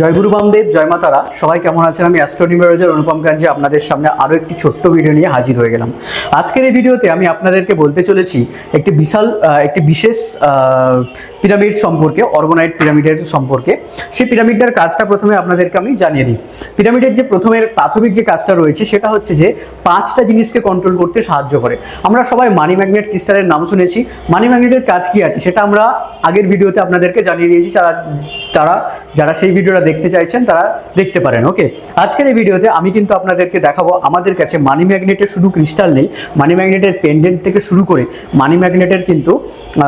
জয়গুরু বামদেব, জয় মাতারা সবাই কেমন আছেন? আমি অ্যাস্ট্রোনিমেরোজার অনুপম কাঞ্জি আপনাদের সামনে আরও একটি ছোট্ট ভিডিও নিয়ে হাজির হয়ে গেলাম। আজকের এই ভিডিওতে আমি আপনাদেরকে বলতে চলেছি একটি বিশাল একটি বিশেষ পিরামিড সম্পর্কে, অর্গোনাইট পিরামিডের সম্পর্কে। সেই পিরামিডটার কাজটা প্রথমে আপনাদেরকে আমি জানিয়ে দিই। পিরামিডের যে প্রথমের প্রাথমিক যে কাজটা রয়েছে, সেটা হচ্ছে যে পাঁচটা জিনিসকে কন্ট্রোল করতে সাহায্য করে। আমরা সবাই মানি ম্যাগনেট ক্রিস্টালের নাম শুনেছি। মানি ম্যাগনেটের কাজ কি আছে, সেটা আমরা আগের ভিডিওতে আপনাদেরকে জানিয়ে দিয়েছি। যারা তারা যারা সেই ভিডিওটা দেখতে চাইছেন, তারা দেখতে পারেন ওকে আজকের এই ভিডিওতে আমি কিন্তু আপনাদেরকে দেখাবো, আমাদের কাছে মানি ম্যাগনেটের শুধু ক্রিস্টাল নেই মানি ম্যাগনেটের পেন্ডেন্ট থেকে শুরু করে মানি ম্যাগনেটের কিন্তু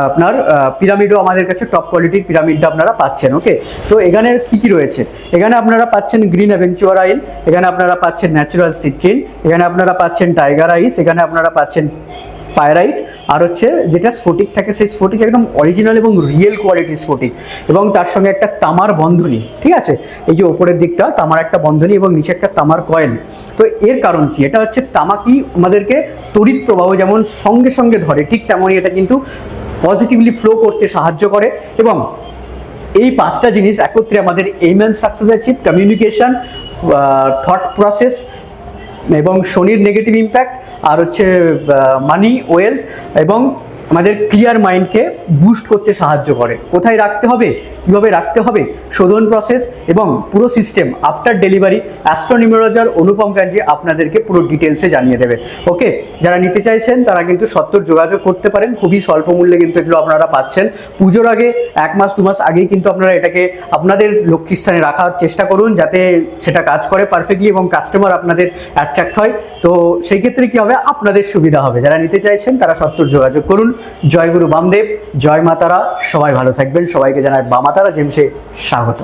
আপনার পিরামিডও আমাদের কাছে টপ কোয়ালিটির পিরামিডটা আপনারা পাচ্ছেন ওকে তো এখানে কি কি রয়েছে? এখানে আপনারা পাচ্ছেন গ্রিন অ্যাভেঞ্চুয়ার আইল এখানে আপনারা পাচ্ছেন ন্যাচারাল সিট্রিন এখানে আপনারা পাচ্ছেন টাইগার আইস এখানে আপনারা পাচ্ছেন পায়রাইট আর হচ্ছে যেটা স্ফটিক থাকে, সেই স্ফটিক একদম অরিজিনাল এবং রিয়েল কোয়ালিটির স্ফটিক এবং তার সঙ্গে একটা তামার বন্ধনী, ঠিক আছে? এই যে ওপরের দিকটা, তামার একটা বন্ধনী এবং নিচে একটা তামার কয়েল তো এর কারণ কি? এটা হচ্ছে তামা কি আমাদেরকে তড়িৎ প্রবাহ যেমন সঙ্গে সঙ্গে ধরে, ঠিক তেমনই এটা কিন্তু পজিটিভলি ফ্লো করতে সাহায্য করে এবং এই পাঁচটা জিনিস একত্রে আমাদের aim and success achieve communication thought process এবং শনির নেগেটিভ ইম্প্যাক্ট আর হচ্ছে মানি ওয়েলথ এবং আমাদের ক্লিয়ার মাইন্ডকে বুস্ট করতে সাহায্য করে। কোথায় রাখতে হবে? কীভাবে রাখতে হবে? শোধন প্রসেস এবং পুরো system after delivery astronumerologer Anupam Kanji আপনাদেরকে পুরো ডিটেলসে জানিয়ে দেবে। ওকে যারা নিতে চাইছেন তারা কিন্তু সত্তর যোগাযোগ করতে পারেন। খুবই স্বল্প মূল্যে কিন্তু এগুলো আপনারা পাচ্ছেন। পুজোর আগে এক মাস, দু মাস আগেই কিন্তু আপনারা এটাকে আপনাদের লক্ষ্মীস্থানে রাখার চেষ্টা করুন যাতে সেটা কাজ করে পারফেক্টলি এবং কাস্টমার আপনাদের অ্যাট্রাক্ট হয়। তো সেই ক্ষেত্রে কী হবে? আপনাদের সুবিধা হবে। যারা নিতে চাইছেন তারা সত্তর যোগাযোগ করুন। জয় গুরু বামদেব জয় মাতারা সবাই ভালো থাকবেন সবাইকে জানায় বামাতারা জেমসে স্বাগত